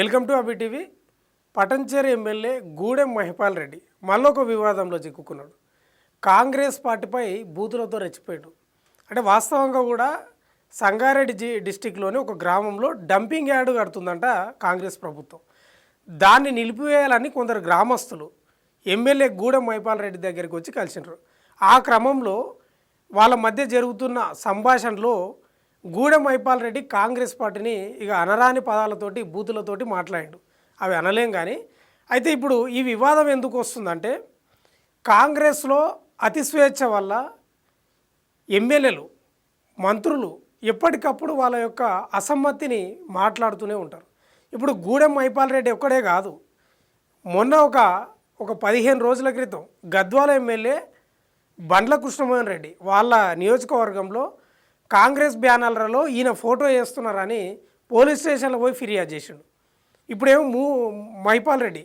Welcome to Abhi TV. Patancheru MLA Gudem Mahipal Reddy మళ్ళొక వివాదంలో చిక్కుకున్నాడు. కాంగ్రెస్ పార్టీపై బూతులతో రెచ్చిపోయాడు. అంటే వాస్తవంగా కూడా సంగారెడ్డి జి డిస్టిక్లోని ఒక గ్రామంలో డంపింగ్ యార్డు కడుతుందంట కాంగ్రెస్ ప్రభుత్వం. దాన్ని నిలిపివేయాలని కొందరు గ్రామస్తులు ఎమ్మెల్యే గూడెం మహిపాల్ రెడ్డి దగ్గరికి వచ్చి కలిసినారు. ఆ క్రమంలో వాళ్ళ మధ్య జరుగుతున్న సంభాషణలో గూడెం మైపాల్ రెడ్డి కాంగ్రెస్ పార్టీని ఇక అనరాని పదాలతోటి బూతులతోటి మాట్లాడాడు. అవి అనలేం కానీ అయితే ఇప్పుడు ఈ వివాదం ఎందుకు వస్తుందంటే కాంగ్రెస్లో అతి స్వేచ్ఛ వల్ల ఎమ్మెల్యేలు మంత్రులు ఎప్పటికప్పుడు వాళ్ళ యొక్క అసమ్మతిని మాట్లాడుతూనే ఉంటారు. ఇప్పుడు గూడెం మైపాల్ రెడ్డి ఒక్కడే కాదు. మొన్న ఒక ఒక పదిహేను రోజుల క్రితం గద్వాల ఎమ్మెల్యే బండ్ల కృష్ణమోహన్ రెడ్డి వాళ్ళ నియోజకవర్గంలో కాంగ్రెస్ బ్యానర్లలో ఈయన ఫోటో వేస్తున్నారని పోలీస్ స్టేషన్లో పోయి ఫిర్యాదు చేసిండు. ఇప్పుడేమో మూ మైపాల్ రెడ్డి.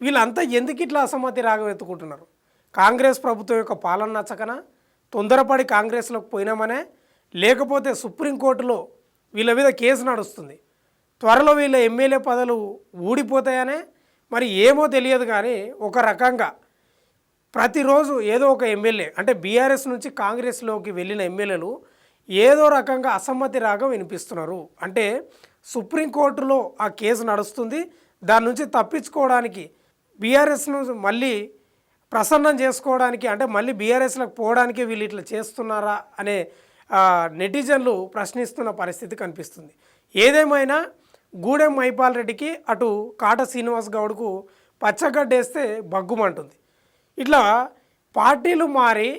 వీళ్ళంతా ఎందుకు ఇట్లా అసమ్మతి రాగవెత్తుకుంటున్నారు కాంగ్రెస్ ప్రభుత్వం యొక్క పాలన నచ్చకనా? తొందరపడి కాంగ్రెస్లోకి పోయినామనే? లేకపోతే సుప్రీంకోర్టులో వీళ్ళ మీద కేసు నడుస్తుంది. త్వరలో వీళ్ళ ఎమ్మెల్యే పదవులు ఊడిపోతాయనే? మరి ఏమో తెలియదు కానీ ఒక రకంగా ప్రతిరోజు ఏదో ఒక ఎమ్మెల్యే అంటే బీఆర్ఎస్ నుంచి కాంగ్రెస్లోకి వెళ్ళిన ఎమ్మెల్యేలు ఏదో రకంగా అసమ్మతి రాగం వినిపిస్తున్నారు. అంటే సుప్రీంకోర్టులో ఆ కేసు నడుస్తుంది. దాని నుంచి తప్పించుకోవడానికి బీఆర్ఎస్ను మళ్ళీ ప్రసన్నం చేసుకోవడానికి అంటే మళ్ళీ బీఆర్ఎస్లకు పోవడానికి వీళ్ళు ఇట్లా చేస్తున్నారా అనే నెటిజన్లు ప్రశ్నిస్తున్న పరిస్థితి కనిపిస్తుంది. ఏదేమైనా గూడెం మైపాల్ రెడ్డికి అటు కాట శ్రీనివాస్ గౌడ్కు పచ్చగడ్డేస్తే బగ్గుమంటుంది ఇట్లా పార్టీలు మారి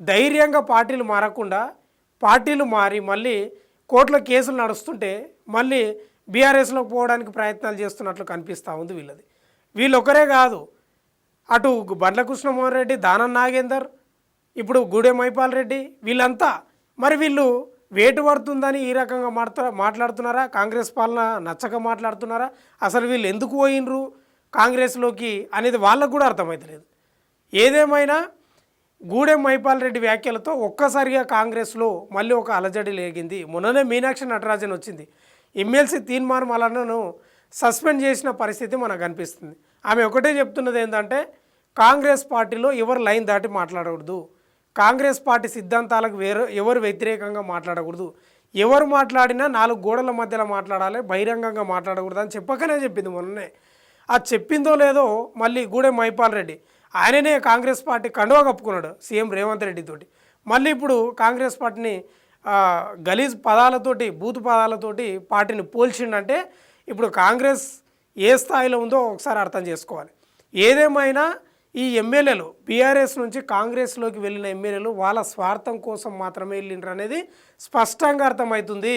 ధైర్యంగా పార్టీలు మారకుండా పార్టీలు మారి మళ్ళీ కోర్టులో కేసులు నడుస్తుంటే మళ్ళీ బీఆర్ఎస్లోకి పోవడానికి ప్రయత్నాలు చేస్తున్నట్లు కనిపిస్తూ ఉంది వీళ్ళది. వీళ్ళొక్కరే కాదు అటు బండ్ల కృష్ణమోహన్ రెడ్డి దానం నాగేందర్ ఇప్పుడు గూడెం మైపాల్ రెడ్డి వీళ్ళంతా. మరి వీళ్ళు వేటు పడుతుందని ఈ రకంగా మాట్లా మాట్లాడుతున్నారా? కాంగ్రెస్ పాలన నచ్చక మాట్లాడుతున్నారా? అసలు వీళ్ళు ఎందుకు పోయినరు కాంగ్రెస్లోకి అనేది వాళ్ళకు కూడా అర్థమవుతలేదు ఏదేమైనా గూడెం మైపాల్ రెడ్డి వ్యాఖ్యలతో ఒక్కసారిగా కాంగ్రెస్లో మళ్ళీ ఒక అలజడి లేగింది. మొన్ననే మీనాక్షి నటరాజన్ వచ్చింది. ఎమ్మెల్సీ తీన్మార్ మలనను సస్పెండ్ చేసిన పరిస్థితి మనకు కనిపిస్తుంది ఆమె ఒకటే చెప్తున్నది ఏంటంటే కాంగ్రెస్ పార్టీలో ఎవరు లైన్ దాటి మాట్లాడకూడదు. కాంగ్రెస్ పార్టీ సిద్ధాంతాలకు వేరు ఎవరు వ్యతిరేకంగా మాట్లాడకూడదు. ఎవరు మాట్లాడినా నాలుగు గోడల మధ్యలో మాట్లాడాలి బహిరంగంగా మాట్లాడకూడదు అని చెప్పకనే చెప్పింది మొన్ననే. అది చెప్పిందో లేదో మళ్ళీ గూడెం మైపాల్ రెడ్డి. ఆయననే కాంగ్రెస్ పార్టీ కండువా కప్పుకున్నాడు సీఎం రేవంత్ రెడ్డితోటి. మళ్ళీ ఇప్పుడు కాంగ్రెస్ పార్టీని గలీజ్ పదాలతోటి బూతు పదాలతోటి పార్టీని పోల్చిండంటే ఇప్పుడు కాంగ్రెస్ ఏ స్థాయిలో ఉందో ఒకసారి అర్థం చేసుకోవాలి. ఏదేమైనా ఈ ఎమ్మెల్యేలు బీఆర్ఎస్ నుంచి కాంగ్రెస్లోకి వెళ్ళిన ఎమ్మెల్యేలు వాళ్ళ స్వార్థం కోసం మాత్రమే వెళ్ళిండ్రు అనేది స్పష్టంగా అర్థమవుతుంది.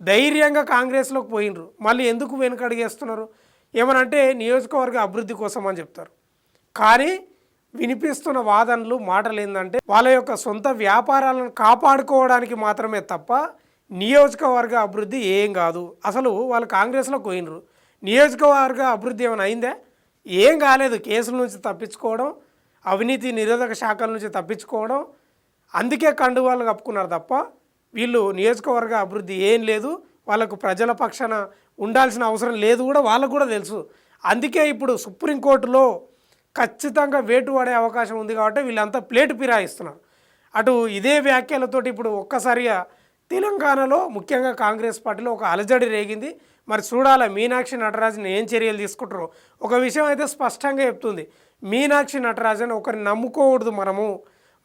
ధైర్యంగా కాంగ్రెస్లోకి పోయినరు మళ్ళీ ఎందుకు వెనుకడిగేస్తున్నారు ఏమనంటే నియోజకవర్గ అభివృద్ధి కోసం అని చెప్తారు. కానీ వినిపిస్తున్న వాదనలు మాటలు ఏంటంటే వాళ్ళ యొక్క సొంత వ్యాపారాలను కాపాడుకోవడానికి మాత్రమే తప్ప నియోజకవర్గ అభివృద్ధి ఏం కాదు. అసలు వాళ్ళు కాంగ్రెస్లో పోయినరు. నియోజకవర్గ అభివృద్ధి ఏమైనా అయిందా? ఏం కాలేదు. కేసుల నుంచి తప్పించుకోవడం అవినీతి నిరోధక శాఖల నుంచి తప్పించుకోవడం అందుకే కండువాళ్ళు కప్పుకున్నారు తప్ప వీళ్ళు నియోజకవర్గ అభివృద్ధి ఏం లేదు. వాళ్ళకు ప్రజల పక్షాన ఉండాల్సిన అవసరం లేదు కూడా వాళ్ళకు కూడా తెలుసు. అందుకే ఇప్పుడు సుప్రీంకోర్టులో ఖచ్చితంగా వేటు పడే అవకాశం ఉంది కాబట్టి వీళ్ళంతా ప్లేటు ఫిరాయిస్తున్నారు. అటు ఇదే వ్యాఖ్యలతోటి ఇప్పుడు ఒక్కసారిగా తెలంగాణలో ముఖ్యంగా కాంగ్రెస్ పార్టీలో ఒక అలజడి రేగింది. మరి చూడాలి మీనాక్షి నటరాజన్ ఏం చర్యలు తీసుకుంటారో. ఒక విషయం అయితే స్పష్టంగా చెప్తుంది. మీనాక్షి నటరాజన్ ఒకరిని నమ్ముకోకూడదు మనము.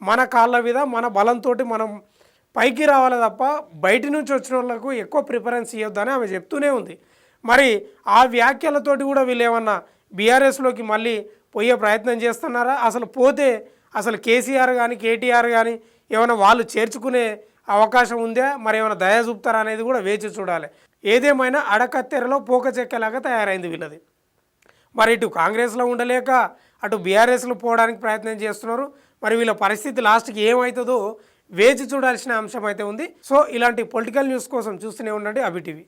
మన కాళ్ళ మీద మన బలంతో మనం పైకి రావాలి తప్ప బయట నుంచి వచ్చిన వాళ్ళకు ఎక్కువ ప్రిఫరెన్స్ ఇవ్వద్దని ఆమె చెప్తూనే ఉంది. మరి ఆ వ్యాఖ్యలతోటి కూడా వీళ్ళు ఏమన్నా బీఆర్ఎస్లోకి మళ్ళీ పోయే ప్రయత్నం చేస్తున్నారా? అసలు పోతే అసలు కేసీఆర్ కానీ కేటీఆర్ కానీ ఏమైనా వాళ్ళు చేర్చుకునే అవకాశం ఉందా? మరి ఏమైనా దయ చూపుతారా అనేది కూడా వేచి చూడాలి. ఏదేమైనా అడకత్తెరలో పోక చెక్కేలాగా తయారైంది వీళ్ళది. మరి ఇటు కాంగ్రెస్లో ఉండలేక అటు బీఆర్ఎస్లో పోవడానికి ప్రయత్నం చేస్తున్నారు. మరి వీళ్ళ పరిస్థితి లాస్ట్కి ఏమవుతుందో వేచి చూడాల్సిన అంశం అయితే ఉంది. సో ఇలాంటి పొలిటికల్ న్యూస్ కోసం చూస్తూనే ఉండండి అభిటీవీ.